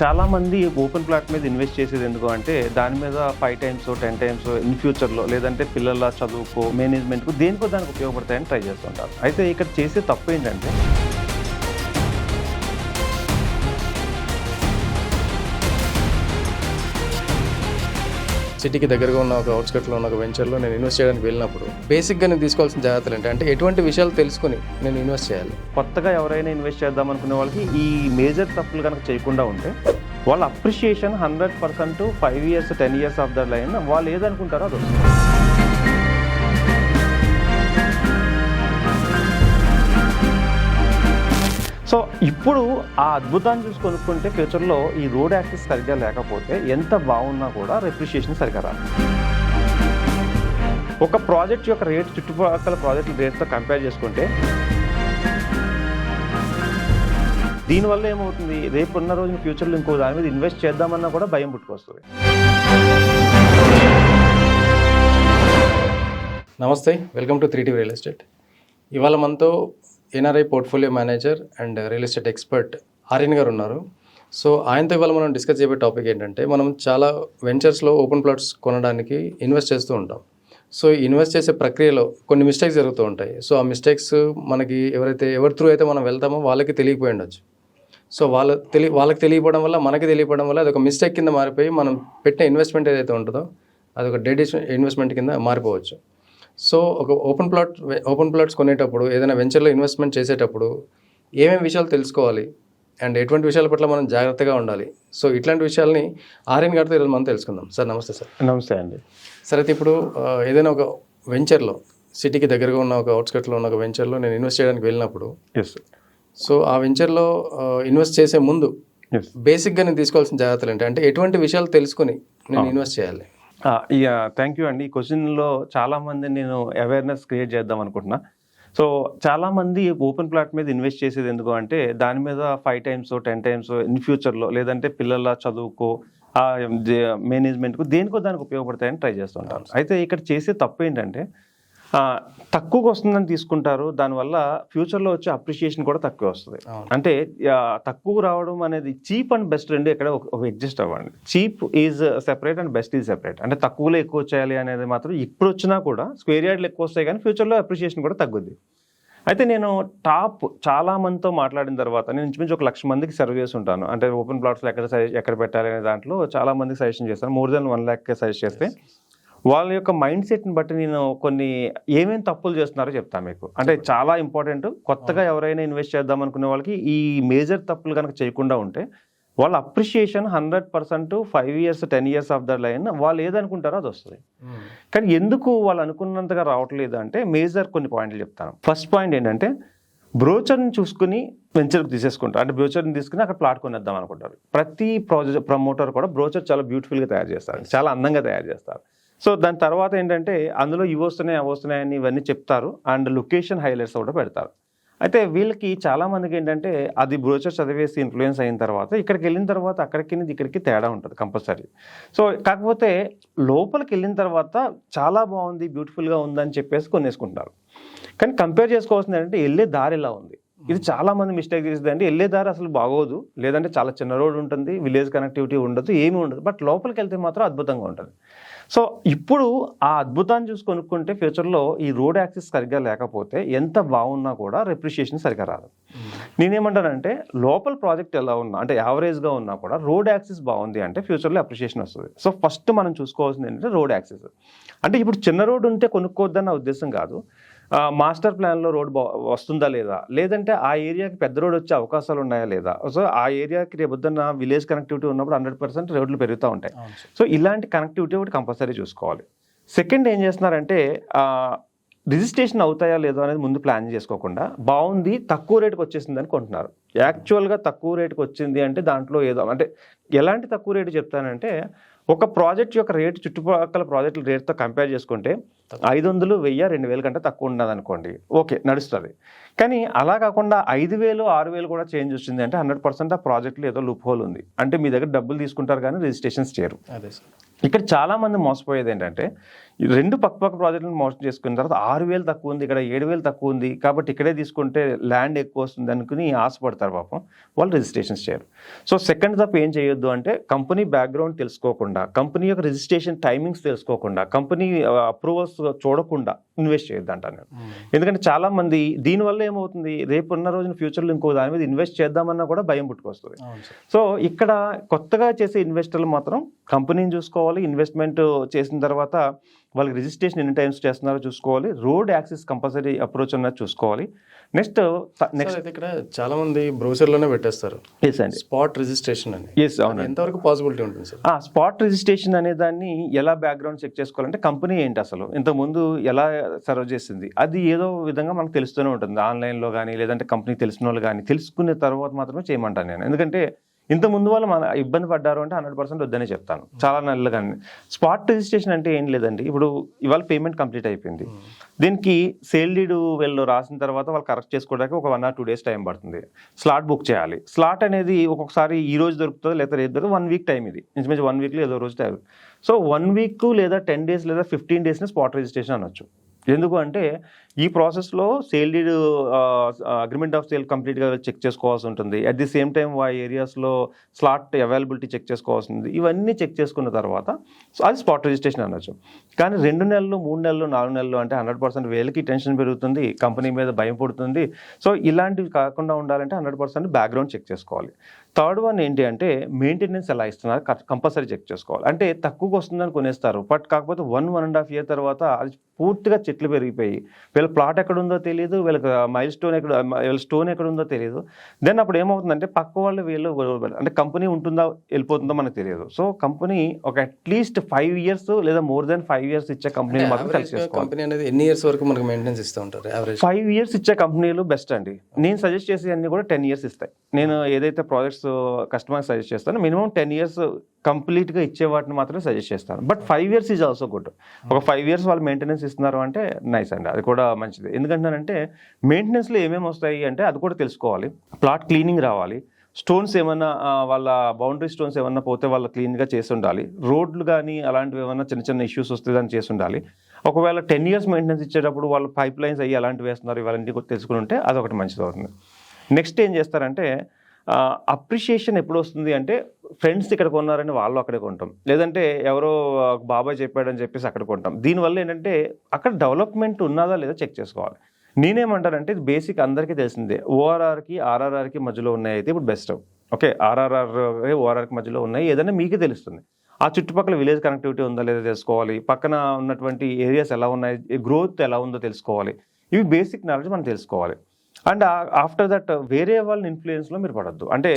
చాలా మంది open plot మీద ఇన్వెస్ట్ చేసేది ఎందుకు అంటే దాని మీద five times ten times in ఫ్యూచర్లో లేదంటే పిల్లల చదువుకో మేనేజ్మెంట్కు దేనికో దానికి ఉపయోగపడతాయని ట్రై చేస్తుంటారు. అయితే ఇక్కడ చేసే తప్పు ఏంటంటే సిటీకి దగ్గరగా ఉన్న ఒక అవుట్స్కట్లో ఉన్న ఒక వెంచర్లో నేను ఇన్వెస్ట్ చేయడానికి వెళ్ళినప్పుడు బేసిక్గా నేను తీసుకోవాల్సిన జాగ్రత్తలు ఏంటి? అంటే ఎటువంటి విషయాలు తెలుసుకుని నేను ఇన్వెస్ట్ చేయాలి. కొత్తగా ఎవరైనా ఇన్వెస్ట్ చేద్దాం అనుకునే వాళ్ళకి ఈ మేజర్ తప్పులు కనుక చేయకుండా ఉంటే వాళ్ళ appreciation hundred percent five years ten years of the line వాళ్ళు ఏదనుకుంటారో అది వస్తుంది. సో ఇప్పుడు ఆ అద్భుతాన్ని చూసి కొనుక్కుంటే ఫ్యూచర్లో ఈ రోడ్ యాక్సెస్ సరిగ్గా లేకపోతే ఎంత బాగున్నా కూడా రెప్రిషియేషన్ సరిగ్గా రాదు. ఒక ప్రాజెక్ట్ యొక్క రేట్ చుట్టుపక్కల ప్రాజెక్ట్ రేట్తో కంపేర్ చేసుకుంటే దీనివల్ల ఏమవుతుంది? రేపు ఉన్న రోజున ఫ్యూచర్లో ఇంకో దాని మీద ఇన్వెస్ట్ చేద్దామన్నా కూడా భయం పుట్టుకొస్తుంది. నమస్తే welcome to three T real estate ఇవాళ మనతో NRI portfolio manager and real estate expert Aryan గారు ఉన్నారు. సో ఆయనతో ఇవాళ మనం డిస్కస్ చేయబోయే టాపిక్ ఏంటంటే మనం చాలా వెంచర్స్లో ఓపెన్ ప్లాట్స్ కొనడానికి ఇన్వెస్ట్ చేస్తూ ఉంటాం. సో ఇన్వెస్ట్ చేసే ప్రక్రియలో కొన్ని మిస్టేక్స్ జరుగుతూ ఉంటాయి. సో ఆ మిస్టేక్స్ మనకి ఎవరైతే ఎవరి త్రూ అయితే మనం వెళ్తామో వాళ్ళకి తెలియకపోయి ఉండొచ్చు. సో వాళ్ళ తెలియ వాళ్ళకి తెలియపోవడం వల్ల మనకి తెలియపడం వల్ల అది ఒక మిస్టేక్ కింద మారిపోయి మనం పెట్టిన ఇన్వెస్ట్మెంట్ ఏదైతే ఉంటుందో అది ఒక డెడ్ ఇన్వెస్ట్మెంట్ కింద మారిపోవచ్చు. సో ఒక ఓపెన్ ప్లాట్ ఓపెన్ ప్లాట్స్ కొనేటప్పుడు ఏదైనా వెంచర్లో ఇన్వెస్ట్మెంట్ చేసేటప్పుడు ఏమేమి విషయాలు తెలుసుకోవాలి? అండ్ ఎటువంటి విషయాల పట్ల మనం జాగ్రత్తగా ఉండాలి? సో ఇట్లాంటి విషయాల్ని ఆర్యన్ గారితో ఈరోజు మనం తెలుసుకుందాం. సార్ నమస్తే సార్. నమస్తే అండి. సార్ అయితే ఇప్పుడు ఏదైనా ఒక వెంచర్లో సిటీకి దగ్గరగా ఉన్న ఒక అవుట్స్కట్లో ఉన్న ఒక వెంచర్లో నేను ఇన్వెస్ట్ చేయడానికి వెళ్ళినప్పుడు ఎస్ సో ఆ వెంచర్లో ఇన్వెస్ట్ చేసే ముందు బేసిక్గా నేను తీసుకోవాల్సిన జాగ్రత్తలు ఏంటి? అంటే ఎటువంటి విషయాలు తెలుసుకుని నేను ఇన్వెస్ట్ చేయాలి. యా థ్యాంక్ యూ అండి. ఈ క్వశ్చన్లో చాలామంది నేను అవేర్నెస్ క్రియేట్ చేద్దాం అనుకుంటున్నా. సో చాలామంది ఓపెన్ ప్లాట్ మీద ఇన్వెస్ట్ చేసేది ఎందుకు అంటే దాని మీద five times ten times in ఫ్యూచర్లో లేదంటే పిల్లల చదువుకో మేనేజ్మెంట్కు దేనికో దానికి ఉపయోగపడతాయని ట్రై చేస్తుంటారు. అయితే ఇక్కడ చేసే తప్పు ఏంటంటే తక్కువగా వస్తుందని తీసుకుంటారు. దానివల్ల ఫ్యూచర్లో వచ్చే అప్రిషియేషన్ కూడా తక్కువ వస్తుంది. అంటే తక్కువ రావడం అనేది చీప్ అండ్ బెస్ట్ రెండు ఇక్కడ ఒక ఎగ్జిస్ట్ అవ్వండి. Cheap is separate and best is separate. అంటే తక్కువలో ఎక్కువ వచ్చేయాలి అనేది మాత్రం ఇప్పుడు వచ్చినా కూడా స్క్వేర్ యార్డ్లు ఎక్కువ వస్తాయి కానీ ఫ్యూచర్లో అప్రిషియేషన్ కూడా తగ్గుద్ది. అయితే నేను టాప్ చాలా మందితో మాట్లాడిన తర్వాత నేను ఇంచుమించు ఒక లక్ష మందికి సర్వ్ చేసి ఉంటాను అంటే ఓపెన్ ప్లాట్స్లో ఎక్కడ ఎక్కడ పెట్టాలి అనే దాంట్లో చాలా మందికి సజెషన్ చేస్తాను. More than one lakh suggest చేస్తే వాళ్ళ యొక్క మైండ్ సెట్ని బట్టి నేను కొన్ని ఏమేమి తప్పులు చేస్తున్నారో చెప్తాను మీకు. అంటే చాలా ఇంపార్టెంట్. కొత్తగా ఎవరైనా ఇన్వెస్ట్ చేద్దాం అనుకునే వాళ్ళకి ఈ మేజర్ తప్పులు కనుక చేయకుండా ఉంటే వాళ్ళ appreciation hundred percent five years ten years of the line వాళ్ళు ఏదనుకుంటారో అది వస్తుంది. కానీ ఎందుకు వాళ్ళు అనుకున్నంతగా రావట్లేదు అంటే మేజర్ కొన్ని పాయింట్లు చెప్తాను. ఫస్ట్ పాయింట్ ఏంటంటే బ్రోచర్ని చూసుకుని వెంచర్కి తీసేసుకుంటారు. అంటే బ్రోచర్ని తీసుకుని అక్కడ ప్లాట్ కొనేద్దాం అనుకుంటారు. ప్రతి ప్రాజెక్ట్ ప్రమోటర్ కూడా బ్రోచర్ చాలా బ్యూటిఫుల్గా తయారు చేస్తారు. చాలా అందంగా తయారు చేస్తారు. సో దాని తర్వాత ఏంటంటే అందులో ఇవి వస్తున్నాయి అవి వస్తున్నాయని ఇవన్నీ చెప్తారు. అండ్ లొకేషన్ హైలైట్స్ కూడా పెడతారు. అయితే వీళ్ళకి చాలా మందికి ఏంటంటే అది బ్రోచర్ చదివేసి ఇన్ఫ్లుయెన్స్ అయిన తర్వాత ఇక్కడికి వెళ్ళిన తర్వాత అక్కడికి ఇక్కడికి తేడా ఉంటుంది కంపల్సరీ సో కాకపోతే లోపలికి వెళ్ళిన తర్వాత చాలా బాగుంది బ్యూటిఫుల్గా ఉందని చెప్పేసి కొనేసుకుంటారు. కానీ కంపేర్ చేసుకోవాల్సింది ఏంటంటే వెళ్ళే దారి ఎలా ఉంది. ఇది చాలా మంది మిస్టేక్ చేసేది అంటే వెళ్ళే దారి అసలు బాగోదు. లేదంటే చాలా చిన్న రోడ్ ఉంటుంది విలేజ్ కనెక్టివిటీ ఉండదు ఏమీ ఉండదు. బట్ లోపలికి వెళ్తే మాత్రం అద్భుతంగా ఉంటుంది. సో ఇప్పుడు ఆ అద్భుతాన్ని చూసి కొనుక్కుంటే ఫ్యూచర్లో ఈ రోడ్ యాక్సెస్ సరిగ్గా లేకపోతే ఎంత బాగున్నా కూడా రెప్రిషియేషన్ సరిగ్గా రాదు. నేనేమంటానంటే లోపల ప్రాజెక్ట్ ఎలా ఉన్నా అంటే యావరేజ్గా ఉన్నా కూడా రోడ్ యాక్సెస్ బాగుంది అంటే ఫ్యూచర్లో అప్రిషియేషన్ వస్తుంది. సో ఫస్ట్ మనం చూసుకోవాల్సింది ఏంటంటే రోడ్ యాక్సెస్. అంటే ఇప్పుడు చిన్న రోడ్ ఉంటే కొనుక్కోవద్దన్న ఉద్దేశం కాదు. మాస్టర్ ప్లాన్లో రోడ్ బా వస్తుందా లేదా? లేదంటే ఆ ఏరియాకి పెద్ద రోడ్ వచ్చే అవకాశాలు ఉన్నాయా లేదా? సో ఆ ఏరియాకి రేపొద్దున్న విలేజ్ కనెక్టివిటీ ఉన్నప్పుడు హండ్రెడ్ పర్సెంట్ రోడ్లు పెరుగుతూ ఉంటాయి. సో ఇలాంటి కనెక్టివిటీ ఒకటి కంపల్సరీ చూసుకోవాలి. సెకండ్ ఏం చేస్తున్నారంటే రిజిస్ట్రేషన్ అవుతాయా లేదో అనేది ముందు ప్లాన్ చేసుకోకుండా బాగుంది తక్కువ రేటుకి వచ్చేసింది అని కొంటున్నారు. యాక్చువల్గా తక్కువ రేటుకి వచ్చింది అంటే దాంట్లో ఏదో అంటే ఎలాంటి తక్కువ రేటు చెప్తానంటే ఒక ప్రాజెక్ట్ యొక్క రేటు చుట్టుపక్కల ప్రాజెక్టుల రేట్తో కంపేర్ చేసుకుంటే ఐదు వందలు వెయ్యి రెండు వేల కంటే తక్కువ ఉన్నది అనుకోండి ఓకే నడుస్తుంది. కానీ అలా కాకుండా ఐదు వేలు ఆరు వేలు కూడా చేంజ్ వచ్చింది అంటే హండ్రెడ్ పర్సెంట్ ఆ ప్రాజెక్టులో ఏదో లుప్ హోల్ ఉంది. అంటే మీ దగ్గర డబ్బులు తీసుకుంటారు కానీ రిజిస్ట్రేషన్స్ చేయరు. అదే సార్. ఇక్కడ చాలా మంది మోసపోయేది ఏంటంటే ఈ రెండు పక్క పక్క ప్రాజెక్టులను మోసం చేసుకున్న తర్వాత ఆరు వేలు తక్కువ ఉంది ఇక్కడ ఏడు వేలు తక్కువ ఉంది కాబట్టి ఇక్కడే తీసుకుంటే ల్యాండ్ ఎక్కువ వస్తుంది అనుకుని ఆశపడతారు పాపం. వాళ్ళు రిజిస్ట్రేషన్స్ చేయరు. సో సెకండ్ తప్ప ఏం చేయొద్దు అంటే కంపెనీ బ్యాక్గ్రౌండ్ తెలుసుకోకుండా కంపెనీ యొక్క రిజిస్ట్రేషన్ టైమింగ్స్ తెలుసుకోకుండా కంపెనీ అప్రూవల్స్ చూడకుండా ఇన్వెస్ట్ చేయొద్దు అంటాను నేను ఎందుకంటే చాలా మంది దీనివల్ల ఏమవుతుంది? రేపు ఉన్న రోజున ఫ్యూచర్లో ఇంకో దాని మీద ఇన్వెస్ట్ చేద్దామన్నా కూడా భయం పుట్టుకొస్తుంది. అవును సో ఇక్కడ కొత్తగా చేసే ఇన్వెస్టర్లు మాత్రం కంపెనీని చూసుకోవాలి ఇన్వెస్ట్మెంట్ చేసిన తర్వాత వాళ్ళకి రిజిస్ట్రేషన్ ఎన్ని టైమ్స్ చేస్తున్నారో చూసుకోవాలి రోడ్ యాక్సెస్ కంపల్సరీ అప్రోచ్ ఉన్నది చూసుకోవాలి. నెక్స్ట్ నెక్స్ట్ ఇక్కడ చాలా మంది browser లోనే పెట్టేస్తారు. ఎస్ అండి. స్పాట్ రిజిస్ట్రేషన్ అని. ఎస్ అవునండి. ఎంతవరకు పాసిబిలిటీ ఉంటుంది సార్? ఆ స్పాట్ రిజిస్ట్రేషన్ అనే దాన్ని ఎలా బ్యాక్గ్రౌండ్ చెక్ చేసుకోవాలంటే కంపెనీ ఏంటి అసలు? ఇంతకుముందు ఎలా సర్వ్ చేసింది. అది ఏదో విధంగా మనకు తెలుస్తూనే ఉంటుంది. ఆన్లైన్లో కానీ లేదంటే కంపెనీ తెలిసిన వాళ్ళు కానీ తెలుసుకునే తర్వాత మాత్రమే చేయమంటాను నేను. ఎందుకంటే ఇంత ముందు వాళ్ళు మన ఇబ్బంది పడ్డారు అంటే హండ్రెడ్ పర్సెంట్ వద్దనే చెప్తాను. చాలా నెలలుగా స్పాట్ రిజిస్ట్రేషన్ అంటే ఏం లేదండి. ఇప్పుడు ఇవాళ పేమెంట్ కంప్లీట్ అయిపోయింది. దీనికి సేల్ డీడ్ వీళ్ళు రాసిన తర్వాత వాళ్ళు కరెక్ట్ చేసుకోవడానికి ఒక one or two days time పడుతుంది. స్లాట్ బుక్ చేయాలి. స్లాట్ అనేది ఒక్కొక్కసారి ఈ రోజు దొరుకుతుంది లేదా రేపు దొరుకుతుంది వన్ వీక్ టైం ఇది. ఇంచుమించు వన్ వీక్లో ఏదో రోజు టైం. సో వన్ వీక్ లేదా టెన్ డేస్ లేదా ఫిఫ్టీన్ డేస్ని స్పాట్ రిజిస్ట్రేషన్ అనొచ్చు. ఎందుకు అంటే ఈ ప్రాసెస్లో sale deed agreement of sale కంప్లీట్గా చెక్ చేసుకోవాల్సి ఉంటుంది. అట్ ది సేమ్ టైం ఆ ఏరియాస్లో స్లాట్ అవైలబిలిటీ చెక్ చేసుకోవాల్సి ఉంది ఇవన్నీ చెక్ చేసుకున్న తర్వాత సో అది స్పాట్ రిజిస్ట్రేషన్ అనొచ్చు. కానీ రెండు నెలలు మూడు నెలలు నాలుగు నెలలు అంటే హండ్రెడ్ పర్సెంట్ వేలకి టెన్షన్ పెరుగుతుంది కంపెనీ మీద భయం పడుతుంది. సో ఇలాంటివి కాకుండా ఉండాలంటే హండ్రెడ్ పర్సెంట్ బ్యాక్గ్రౌండ్ చెక్ చేసుకోవాలి. థర్డ్ వన్ ఏంటి అంటే మెయింటెనెన్స్ ఎలా ఇస్తున్నారు? కంపల్సరీ చెక్ చేసుకోవాలి. అంటే తక్కువగా వస్తుందని కొనేస్తారు. బట్ కాకపోతే one one and half year తర్వాత అది పూర్తిగా చెట్లు పెరిగిపోయి వీళ్ళ ప్లాట్ ఎక్కడ ఉందో తెలియదు వీళ్ళకి మైల్ స్టోన్ ఎక్కడ వీళ్ళ స్టోన్ ఎక్కడ ఉందో తెలియదు దెన్ అప్పుడు ఏమవుతుందంటే పక్క వాళ్ళు వీళ్ళు. అంటే కంపెనీ ఉంటుందా వెళ్ళిపోతుందో మనకు తెలియదు. సో కంపెనీ ఒక అట్లీస్ట్ ఫైవ్ ఇయర్స్ లేదా మోర్ దెన్ ఫైవ్ ఇయర్స్ ఇచ్చే కంపెనీ మాత్రం చేసుకోవాలి. కంపెనీ అనేది ఎన్ని ఇయర్స్ వరకు మనకు మెయింటెనెన్స్ ఇస్తూ ఉంటారు? ఫైవ్ ఇయర్స్ ఇచ్చే కంపెనీలు బెస్ట్ అండి. నేను సజెస్ట్ చేసే అన్ని కూడా టెన్ ఇయర్స్ ఇస్తాయి. నేను ఏదైతే ప్రాజెక్ట్స్ కస్టమర్ సజెస్ట్ చేస్తానో మినిమం టెన్ ఇయర్స్ కంప్లీట్గా ఇచ్చే వాటిని మాత్రమే సజెస్ట్ చేస్తాను. But five years is also good ఒక ఫైవ్ ఇయర్స్ వాళ్ళు మెయింటెనెన్స్ ఇస్తున్నారు అంటే నైస్ అండి. అది కూడా మంచిది. ఎందుకంటానంటే మెయింటెనెన్స్లో ఏమేమి వస్తాయి అంటే అది కూడా తెలుసుకోవాలి. ప్లాట్ క్లీనింగ్ రావాలి. స్టోన్స్ ఏమన్నా వాళ్ళ బౌండరీ స్టోన్స్ ఏమన్నా పోతే వాళ్ళు క్లీన్గా చేసి ఉండాలి రోడ్లు కానీ అలాంటివి ఏమన్నా చిన్న చిన్న ఇష్యూస్ వస్తే దాన్ని చేసి ఉండాలి ఒకవేళ టెన్ ఇయర్స్ మెయింటెనెన్స్ ఇచ్చేటప్పుడు వాళ్ళు పైప్ లైన్స్ అయ్యి అలాంటివి వేస్తున్నారు ఇవన్నీ కూడా తెలుసుకుని ఉంటే అదొకటి మంచిది అవుతుంది నెక్స్ట్ ఏం చేస్తారంటే అప్రిషియేషన్ ఎప్పుడు వస్తుంది అంటే ఫ్రెండ్స్ ఇక్కడ కొన్నారని వాళ్ళు అక్కడే కొంటాం. లేదంటే ఎవరో బాబాయ్ చెప్పాడని చెప్పేసి అక్కడ కొంటాం. దీనివల్ల ఏంటంటే అక్కడ డెవలప్మెంట్ ఉన్నదా లేదా చెక్ చేసుకోవాలి. నేనేమంటానంటే ఇది బేసిక్ అందరికీ తెలిసిందే. ఓఆర్ఆర్కి ఆర్ఆర్ఆర్కి మధ్యలో ఉన్నాయి అయితే ఇప్పుడు బెస్ట్ ఓకే ఆర్ఆర్ఆర్ ఓఆర్ఆర్కి మధ్యలో ఉన్నాయి ఏదైనా మీకే తెలుస్తుంది. ఆ చుట్టుపక్కల విలేజ్ కనెక్టివిటీ ఉందా లేదా తెలుసుకోవాలి. పక్కన ఉన్నటువంటి ఏరియాస్ ఎలా ఉన్నాయి గ్రోత్ ఎలా ఉందో తెలుసుకోవాలి. ఇవి బేసిక్ నాలెడ్జ్ మనం తెలుసుకోవాలి. అండ్ ఆఫ్టర్ దట్ వేరే వాళ్ళ ఇన్ఫ్లుయెన్స్లో మీరు పడద్దు. అంటే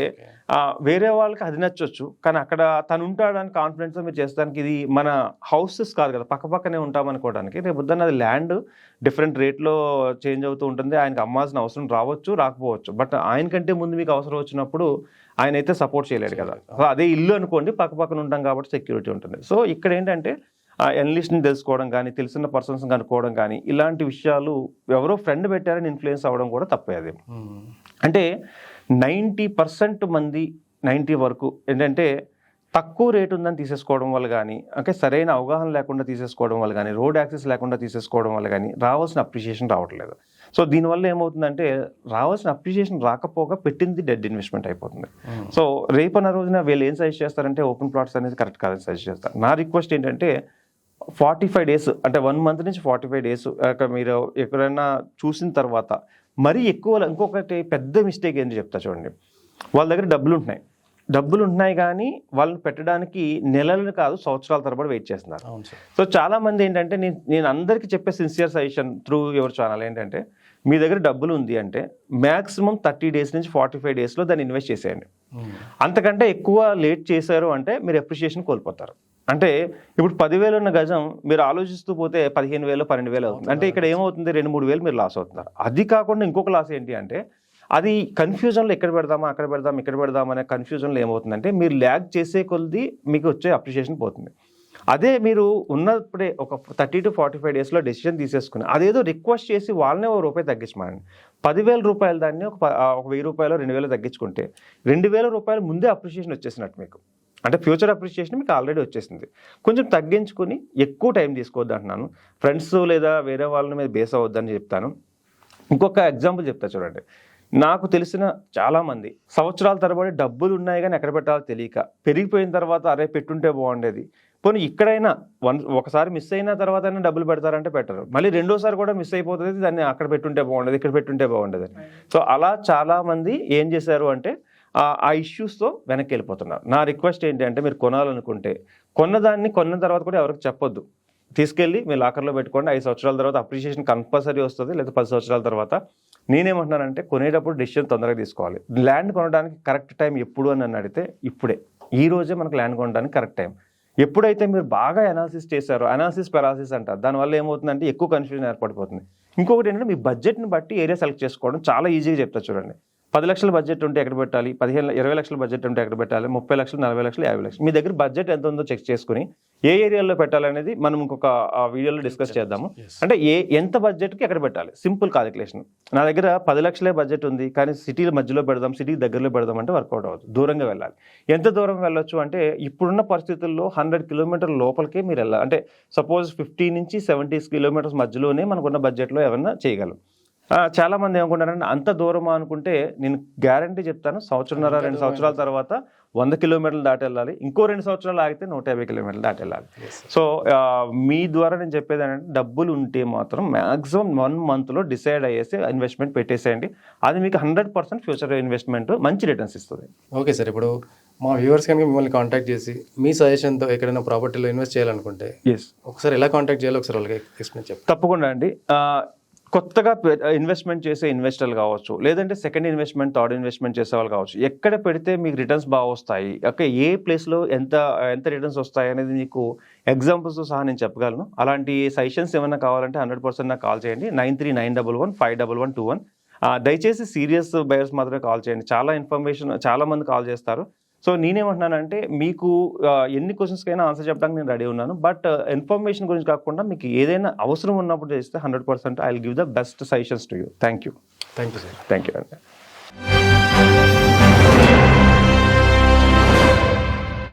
వేరే వాళ్ళకి అది నచ్చొచ్చు కానీ అక్కడ తను ఉంటాడని కాన్ఫిడెన్స్తో మీరు చేస్తానికి ఇది మన హౌసెస్ కాదు కదా పక్క పక్కనే ఉంటాం అనుకోవడానికి. రేపు పొద్దున్న అది ల్యాండ్ డిఫరెంట్ రేట్లో చేంజ్ అవుతూ ఉంటుంది. ఆయనకి అమ్మాల్సిన అవసరం రావచ్చు రాకపోవచ్చు. బట్ ఆయనకంటే ముందు మీకు అవసరం వచ్చినప్పుడు ఆయన అయితే సపోర్ట్ చేయలేడు కదా. అదే ఇల్లు అనుకోండి పక్క పక్కన ఉంటాం కాబట్టి సెక్యూరిటీ ఉంటుంది. సో ఇక్కడ ఏంటంటే ఎన్లిస్ట్ని తెలుసుకోవడం కానీ తెలిసిన పర్సన్స్ కనుక్కోవడం కానీ ఇలాంటి విషయాలు ఎవరో ఫ్రెండ్ పెట్టారని ఇన్ఫ్లుయెన్స్ అవ్వడం కూడా తప్పే అది. అంటే నైంటీ పర్సెంట్ మంది నైంటీ వరకు ఏంటంటే తక్కువ రేట్ ఉందని తీసేసుకోవడం వల్ల కానీ అంటే సరైన అవగాహన లేకుండా తీసేసుకోవడం వల్ల కానీ రోడ్ యాక్సెస్ లేకుండా తీసేసుకోవడం వల్ల కానీ రావాల్సిన అప్రిషియేషన్ రావట్లేదు. సో దీనివల్ల ఏమవుతుందంటే రావాల్సిన అప్రిషియేషన్ రాకపోగా పెట్టింది డెడ్ ఇన్వెస్ట్మెంట్ అయిపోతుంది. సో రేపన్న రోజున వీళ్ళు ఏం సజెస్ట్ చేస్తారంటే ఓపెన్ ప్లాట్స్ అనేది కరెక్ట్ కాదని సజెస్ట్ చేస్తారు. నా రిక్వెస్ట్ ఏంటంటే ఫార్టీ ఫైవ్ డేస్ అంటే వన్ మంత్ నుంచి ఫార్టీ ఫైవ్ డేస్ మీరు ఎక్కడైనా చూసిన తర్వాత మరీ ఎక్కువ ఇంకొకటి పెద్ద మిస్టేక్ ఏంటి చెప్తా చూడండి. వాళ్ళ దగ్గర డబ్బులు ఉంటున్నాయి. డబ్బులు ఉంటున్నాయి కానీ వాళ్ళని పెట్టడానికి నెలలు కాదు సంవత్సరాల తరబడి వెయిట్ చేస్తున్నారు. సో చాలా మంది ఏంటంటే నేను నేను అందరికీ చెప్పే sincere suggestion through your channel ఏంటంటే మీ దగ్గర డబ్బులు ఉంది అంటే మ్యాక్సిమం థర్టీ డేస్ నుంచి ఫార్టీ ఫైవ్ డేస్లో దాన్ని ఇన్వెస్ట్ చేసేయండి. అంతకంటే ఎక్కువ లేట్ చేశారు అంటే మీరు అప్రిషియేషన్ కోల్పోతారు. అంటే ఇప్పుడు పదివేలు ఉన్న గజం మీరు ఆలోచిస్తూ పోతే పదిహేను వేలు పన్నెండు వేలు అవుతుంది. అంటే ఇక్కడ ఏమవుతుంది? రెండు మూడు వేలు మీరు లాస్ అవుతున్నారు. అది కాకుండా ఇంకొక లాస్ ఏంటి అంటే అది కన్ఫ్యూజన్లో ఎక్కడ పెడదామా అక్కడ పెడదాం ఇక్కడ పెడదాం అనే కన్ఫ్యూజన్లో ఏమవుతుందంటే మీరు ల్యాగ్ చేసే కొలది మీకు వచ్చే అప్రిషియేషన్ పోతుంది. అదే మీరు ఉన్నప్పుడే ఒక థర్టీ టు ఫార్టీ ఫైవ్ డేస్లో డెసిషన్ తీసేసుకుని అదేదో రిక్వెస్ట్ చేసి వాళ్ళనే ఒక రూపాయి తగ్గించమనండి. పదివేల రూపాయలు దాన్ని ఒక ఒక వెయ్యి రూపాయలు రెండు వేలు తగ్గించుకుంటే రెండు వేల రూపాయలు ముందే అప్రిషియేషన్ వచ్చేసినట్టు మీకు. అంటే ఫ్యూచర్ అప్రిషియేషన్ మీకు ఆల్రెడీ వచ్చేసింది. కొంచెం తగ్గించుకొని ఎక్కువ టైం తీసుకోవద్దు అంటున్నాను. ఫ్రెండ్స్ లేదా వేరే వాళ్ళ మీద బేస్ అవ్వద్దని చెప్తాను. ఇంకొక ఎగ్జాంపుల్ చెప్తా చూడండి. నాకు తెలిసిన చాలామంది సంవత్సరాల తరబడి డబ్బులు ఉన్నాయి కానీ ఎక్కడ పెట్టాలో తెలియక పెరిగిపోయిన తర్వాత అరే పెట్టుంటే బాగుండేది. పోనీ ఇక్కడైనా వన్ ఒకసారి మిస్ అయిన తర్వాత అయినా డబ్బులు పెడతారంటే పెట్టరు. మళ్ళీ రెండోసారి కూడా మిస్ అయిపోతుంది దాన్ని అక్కడ పెట్టుంటే బాగుండేది ఇక్కడ పెట్టుంటే బాగుండేది సో అలా చాలామంది ఏం చేశారు అంటే ఆ- ఇష్యూస్తో వెనక్కి వెళ్ళిపోతున్నారు నా రిక్వెస్ట్ ఏంటంటే మీరు కొనాలనుకుంటే కొన్నదాన్ని కొన్న తర్వాత కూడా ఎవరికి చెప్పొద్దు. తీసుకెళ్ళి మీ లాకర్లో పెట్టుకోండి. ఐదు సంవత్సరాల తర్వాత అప్రిషియేషన్ కంపల్సరీ వస్తుంది లేదా పది సంవత్సరాల తర్వాత. నేనేమంటున్నానంటే కొనేటప్పుడు డిసిషన్ తొందరగా తీసుకోవాలి. ల్యాండ్ కొనడానికి కరెక్ట్ టైం ఎప్పుడు అని నన్ను అడిగితే ఇప్పుడే. ఈ రోజే మనకు ల్యాండ్ కొనడానికి కరెక్ట్ టైం. ఎప్పుడైతే మీరు బాగా అనాలిసిస్ చేశారో అనాలిసిస్ పెరాసిస్ అంటారు దానివల్ల ఏమవుతుందంటే ఎక్కువ కన్ఫ్యూజన్ ఏర్పడిపోతుంది. ఇంకొకటి ఏంటంటే మీ బడ్జెట్ని బట్టి ఏరియా సెలెక్ట్ చేసుకోవడం చాలా ఈజీగా చెప్తా చూడండి. పది లక్షల బడ్జెట్ ఉంటే ఎక్కడ పెట్టాలి? పదిహేను ఇరవై లక్షల బడ్జెట్ ఉంటే ఎక్కడ పెట్టాలి? ముప్పై లక్షలు నలభై లక్షలు యాభై లక్షలు. మీ దగ్గర బడ్జెట్ ఎంత ఉందో చెక్ చేసుకుని ఏ ఏరియాలో పెట్టాలనేది మనం ఇంకొక ఆ, వీడియోలో డిస్కస్ చేద్దాము. అంటే ఏ ఎంత బడ్జెట్కి ఎక్కడ పెట్టాలి? సింపుల్ కాలిక్యులేషన్ నా దగ్గర పది లక్షలే బడ్జెట్ ఉంది కానీ సిటీ మధ్యలో పెడదాం సిటీ దగ్గరలో పెడదాం అంటే వర్కౌట్ అవ్వదు. దూరంగా వెళ్ళాలి. ఎంత దూరం వెళ్ళొచ్చు అంటే ఇప్పుడున్న పరిస్థితుల్లో హండ్రెడ్ కిలోమీటర్ లోపలికే మీరు వెళ్ళాలి. అంటే సపోజ్ ఫిఫ్టీ నుంచి సెవెంటీ కిలోమీటర్స్ మధ్యలోనే మనకున్న బడ్జెట్లో ఏమన్నా చేయగలం. ఆ, చాలా మంది ఏమనుకుంటారంటే అంత దూరమా అనుకుంటే నేను గ్యారంటీ చెప్తాను సంవత్సరంన్నర రెండు సంవత్సరాల తర్వాత వంద కిలోమీటర్లు దాటి వెళ్ళాలి ఇంకో రెండు సంవత్సరాలు ఆగితే నూట యాభై కిలోమీటర్లు దాటి వెళ్ళాలి సో మీ ద్వారా నేను చెప్పేది ఏంటంటే డబ్బులు ఉంటే మాత్రం మ్యాక్సిమం వన్ మంత్లో డిసైడ్ అయ్యేసి ఇన్వెస్ట్మెంట్ పెట్టేసేయండి. అది మీకు హండ్రెడ్ పర్సెంట్ ఫ్యూచర్ ఇన్వెస్ట్మెంట్ మంచి రిటర్న్స్ ఇస్తుంది. Okay sir. ఇప్పుడు మా వ్యూవర్స్ కనుక మిమ్మల్ని కాంటాక్ట్ చేసి మీ సజెషన్తో ఎక్కడైనా ప్రాపర్టీలో ఇన్వెస్ట్ చేయాలనుకుంటే ఎస్ ఒకసారి ఎలా కాంటాక్ట్ చేయాలో ఒకసారి వాళ్ళకి ఎక్స్ప్లెయిన్ చెప్పండి తప్పకుండా అండి. కొత్తగా ఇన్వెస్ట్మెంట్ చేసే ఇన్వెస్టర్లు కావచ్చు లేదంటే సెకండ్ ఇన్వెస్ట్మెంట్ థర్డ్ ఇన్వెస్ట్మెంట్ చేసే వాళ్ళు కావచ్చు ఎక్కడ పెడితే మీకు రిటర్న్స్ బాగా వస్తాయి ఓకే ఏ ప్లేస్లో ఎంత ఎంత రిటర్న్స్ వస్తాయి అనేది మీకు ఎగ్జాంపుల్స్ సహా నేను చెప్పగలను. అలాంటి సజెషన్స్ ఏమైనా కావాలంటే హండ్రెడ్ పర్సెంట్ నాకు కాల్ చేయండి. Nine three nine double one five double one two one. దయచేసి సీరియస్ బయర్స్ మాత్రమే కాల్ చేయండి. చాలా ఇన్ఫర్మేషన్ చాలామంది కాల్ చేస్తారు. సో నేనేమంటున్నానంటే మీకు ఎన్ని క్వశ్చన్స్కైనా ఆన్సర్ చెప్పడానికి నేను రెడీ ఉన్నాను. బట్ ఇన్ఫర్మేషన్ గురించి కాకుండా మీకు ఏదైనా అవసరం ఉన్నప్పుడు చేస్తే hundred percent I will give the best suggestions to you. Thank you thank you sir. Thank you అండి.